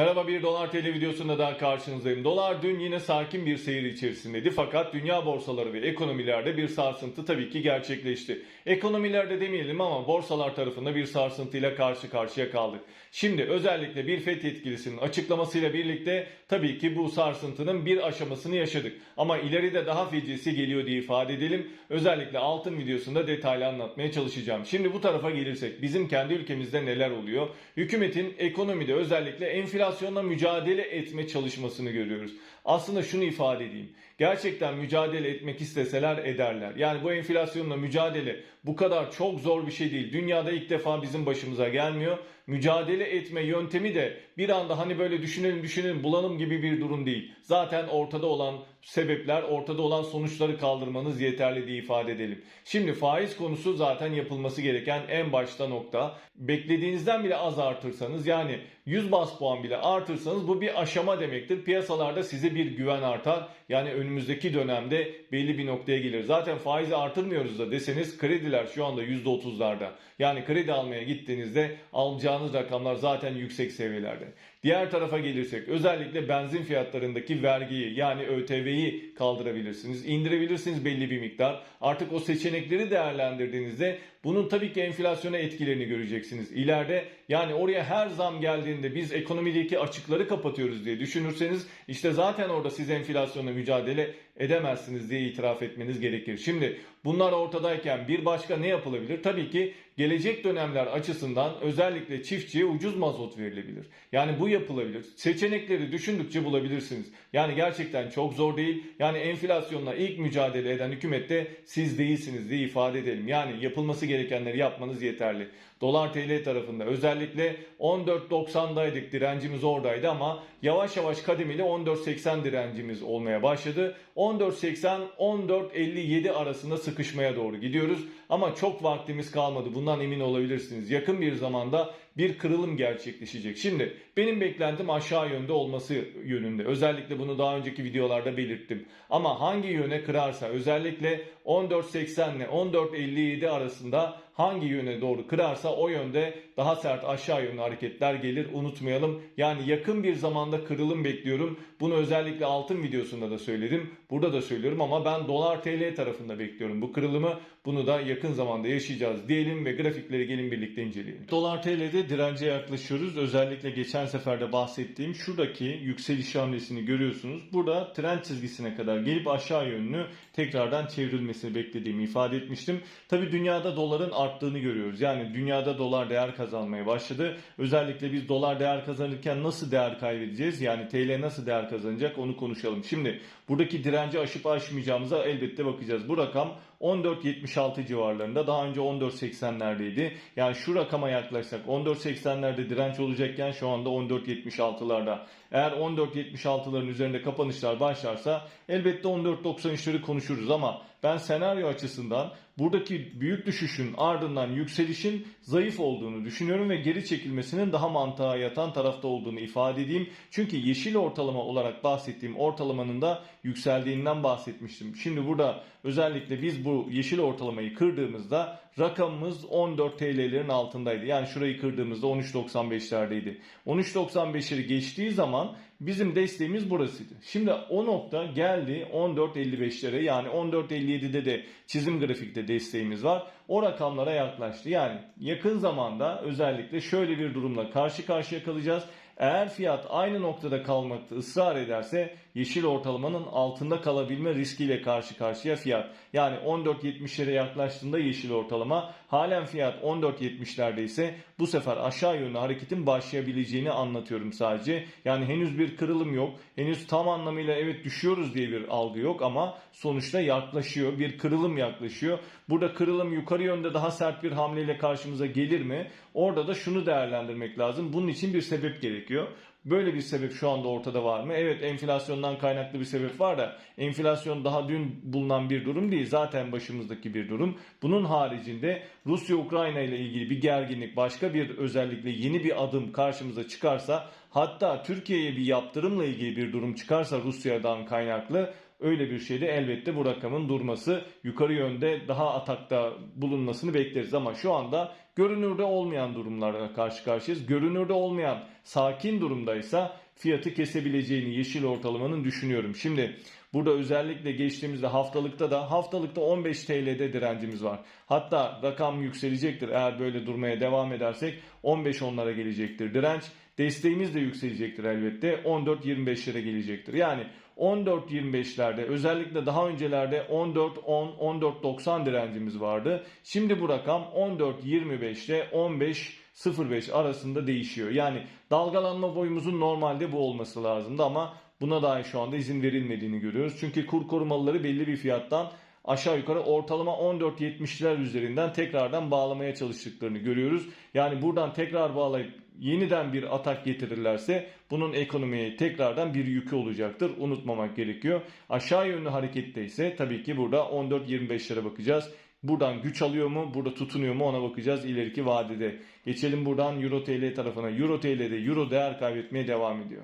Merhaba bir Dolar TL videosunda daha karşınızdayım. Dolar dün yine sakin bir seyir içerisindeydi fakat dünya borsaları ve ekonomilerde bir sarsıntı tabii ki gerçekleşti. Ekonomilerde demeyelim ama borsalar tarafında bir sarsıntıyla karşı karşıya kaldık. Şimdi özellikle bir FED yetkilisinin açıklamasıyla birlikte tabii ki bu sarsıntının bir aşamasını yaşadık. Ama ileride daha fecisi geliyor diye ifade edelim. Özellikle altın videosunda detaylı anlatmaya çalışacağım. Şimdi bu tarafa gelirsek bizim kendi ülkemizde neler oluyor? Hükümetin ekonomide özellikle enflasyonla mücadele etme çalışmasını görüyoruz. Aslında şunu ifade edeyim. Gerçekten mücadele etmek isteseler ederler. Yani bu enflasyonla mücadele bu kadar çok zor bir şey değil. Dünyada ilk defa bizim başımıza gelmiyor. Mücadele etme yöntemi de bir anda hani böyle düşünelim düşünelim bulalım gibi bir durum değil. Zaten ortada olan sebepler, ortada olan sonuçları kaldırmanız yeterli diye ifade edelim. Şimdi faiz konusu zaten yapılması gereken en başta nokta. Beklediğinizden bile az artırsanız yani 100 bas puan bile artırsanız bu bir aşama demektir. Piyasalarda size bir güven artar. Yani önümüzdeki dönemde belli bir noktaya gelir. Zaten faizi artırmıyoruz da deseniz krediler şu anda %30'larda. Yani kredi almaya gittiğinizde alacağınız rakamlar zaten yüksek seviyelerde. Diğer tarafa gelirsek özellikle benzin fiyatlarındaki vergiyi yani ÖTV'yi kaldırabilirsiniz. indirebilirsiniz belli bir miktar. Artık o seçenekleri değerlendirdiğinizde bunun tabii ki enflasyona etkilerini göreceksiniz. İleride yani oraya her zam geldiğinde biz ekonomideki açıkları kapatıyoruz diye düşünürseniz işte zaten orada siz enflasyonla mücadele edemezsiniz diye itiraf etmeniz gerekir. Şimdi bunlar ortadayken bir başka ne yapılabilir? Tabii ki gelecek dönemler açısından özellikle çiftçiye ucuz mazot verilebilir. Yani bu yapılabilir. Seçenekleri düşündükçe bulabilirsiniz. Yani gerçekten çok zor değil. Yani enflasyonla ilk mücadele eden hükümette siz değilsiniz diye ifade edelim. Yani yapılması gerekenleri yapmanız yeterli. Dolar TL tarafında özellikle 14.90'daydık direncimiz oradaydı ama yavaş yavaş kademeli 14.80 direncimiz olmaya başladı. 14.80-14.57 arasında sıkışmaya doğru gidiyoruz. Ama çok vaktimiz kalmadı. Bundan emin olabilirsiniz. Yakın bir zamanda bir kırılım gerçekleşecek. Şimdi benim beklentim aşağı yönde olması yönünde. Özellikle bunu daha önceki videolarda belirttim. Ama hangi yöne kırarsa özellikle 14.80 ile 14.57 arasında hangi yöne doğru kırarsa o yönde daha sert aşağı yönlü hareketler gelir. Unutmayalım. Yani yakın bir zamanda kırılım bekliyorum. Bunu özellikle altın videosunda da söyledim. Burada da söylüyorum ama ben dolar TL tarafında bekliyorum bu kırılımı. Bunu da yakın zamanda yaşayacağız diyelim ve grafikleri gelin birlikte inceleyelim. Dolar TL'de dirence yaklaşıyoruz. Özellikle geçen seferde bahsettiğim şuradaki yükseliş hamlesini görüyorsunuz. Burada trend çizgisine kadar gelip aşağı yönlü tekrardan çevrilmesini beklediğimi ifade etmiştim. Tabi dünyada doların arttığını görüyoruz. Yani dünyada dolar değer kazanmaya başladı. Özellikle biz dolar değer kazanırken nasıl değer kaybedeceğiz? Yani TL nasıl değer kazanacak onu konuşalım. Şimdi buradaki direnci aşıp aşmayacağımıza elbette bakacağız. Bu rakam 14.76 civarlarında. Daha önce 14.80'lerdeydi. Yani şu rakama yaklaşsak 14.80'lerde direnç olacakken şu anda 14.76'larda. Eğer 14.76'ların üzerinde kapanışlar başlarsa elbette 14.93'leri konuşuruz ama ben senaryo açısından buradaki büyük düşüşün ardından yükselişin zayıf olduğunu düşünüyorum ve geri çekilmesinin daha mantığa yatan tarafta olduğunu ifade edeyim. Çünkü yeşil ortalama olarak bahsettiğim ortalamanın da yükseldiğinden bahsetmiştim. Şimdi burada özellikle biz bu yeşil ortalamayı kırdığımızda rakamımız 14 TL'lerin altındaydı. Yani şurayı kırdığımızda 13.95'lerdeydi. 13.95'leri geçtiği zaman bizim desteğimiz burasıydı. Şimdi o nokta geldi 14.55'lere yani 14.57'de de çizim grafikte desteğimiz var. O rakamlara yaklaştı. Yani yakın zamanda özellikle şöyle bir durumla karşı karşıya kalacağız. Eğer fiyat aynı noktada kalmakta ısrar ederse yeşil ortalamanın altında kalabilme riskiyle karşı karşıya fiyat. Yani 14.70'lere yaklaştığında yeşil ortalama halen fiyat 14.70'lerde ise bu sefer aşağı yönlü hareketin başlayabileceğini anlatıyorum sadece. Yani henüz bir kırılım yok. Henüz tam anlamıyla evet düşüyoruz diye bir algı yok ama sonuçta yaklaşıyor. Bir kırılım yaklaşıyor. Burada kırılım yukarı yönde daha sert bir hamleyle karşımıza gelir mi? Orada da şunu değerlendirmek lazım. Bunun için bir sebep gerekiyor. Böyle bir sebep şu anda ortada var mı? Evet enflasyondan kaynaklı bir sebep var da enflasyon daha dün bulunan bir durum değil. Zaten başımızdaki bir durum. Bunun haricinde Rusya-Ukrayna ile ilgili bir gerginlik başka bir özellikle yeni bir adım karşımıza çıkarsa hatta Türkiye'ye bir yaptırımla ilgili bir durum çıkarsa Rusya'dan kaynaklı öyle bir şeyde elbette bu rakamın durması yukarı yönde daha atakta bulunmasını bekleriz ama şu anda görünürde olmayan durumlarla karşı karşıyayız. Görünürde olmayan sakin durumdaysa fiyatı kesebileceğini yeşil ortalamanın düşünüyorum. Şimdi burada özellikle geçtiğimizde haftalıkta da haftalıkta 15 TL'de direncimiz var. Hatta rakam yükselecektir eğer böyle durmaya devam edersek 15 onlara gelecektir direnç. Desteğimiz de yükselecektir elbette 14-25'lere gelecektir. Yani 14-25'lerde özellikle daha öncelerde 14-10, 14-90 direncimiz vardı. Şimdi bu rakam 14-25'te 15-05 arasında değişiyor. Yani dalgalanma boyumuzun normalde bu olması lazımdı ama buna dahi şu anda izin verilmediğini görüyoruz. Çünkü kur korumalıları belli bir fiyattan aşağı yukarı ortalama 14.70'ler üzerinden tekrardan bağlamaya çalıştıklarını görüyoruz. Yani buradan tekrar bağlayıp yeniden bir atak getirirlerse bunun ekonomiye tekrardan bir yükü olacaktır. Unutmamak gerekiyor. Aşağı yönlü harekette ise tabii ki burada 14.25'lere bakacağız. Buradan güç alıyor mu, burada tutunuyor mu ona bakacağız ileriki vadede. Geçelim buradan Euro TL tarafına. Euro TL'de Euro değer kaybetmeye devam ediyor.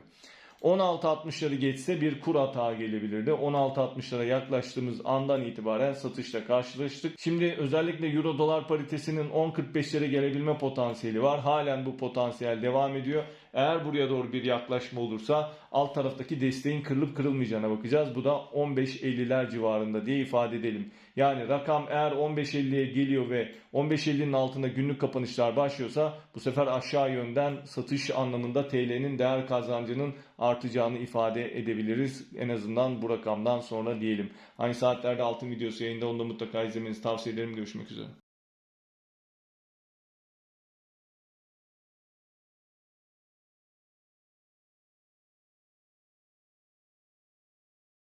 16.60'ları geçse bir kur hata gelebilirdi. 16.60'lara yaklaştığımız andan itibaren satışla karşılaştık. Şimdi özellikle euro dolar paritesinin 10.45'lere gelebilme potansiyeli var. Halen bu potansiyel devam ediyor. Eğer buraya doğru bir yaklaşma olursa alt taraftaki desteğin kırılıp kırılmayacağına bakacağız. Bu da 15.50'ler civarında diye ifade edelim. Yani rakam eğer 15.50'ye geliyor ve 15.50'nin altında günlük kapanışlar başlıyorsa bu sefer aşağı yönden satış anlamında TL'nin değer kazancının artacağını ifade edebiliriz. En azından bu rakamdan sonra diyelim. Aynı saatlerde altın videosu yayında onu da mutlaka izlemenizi tavsiye ederim. Görüşmek üzere.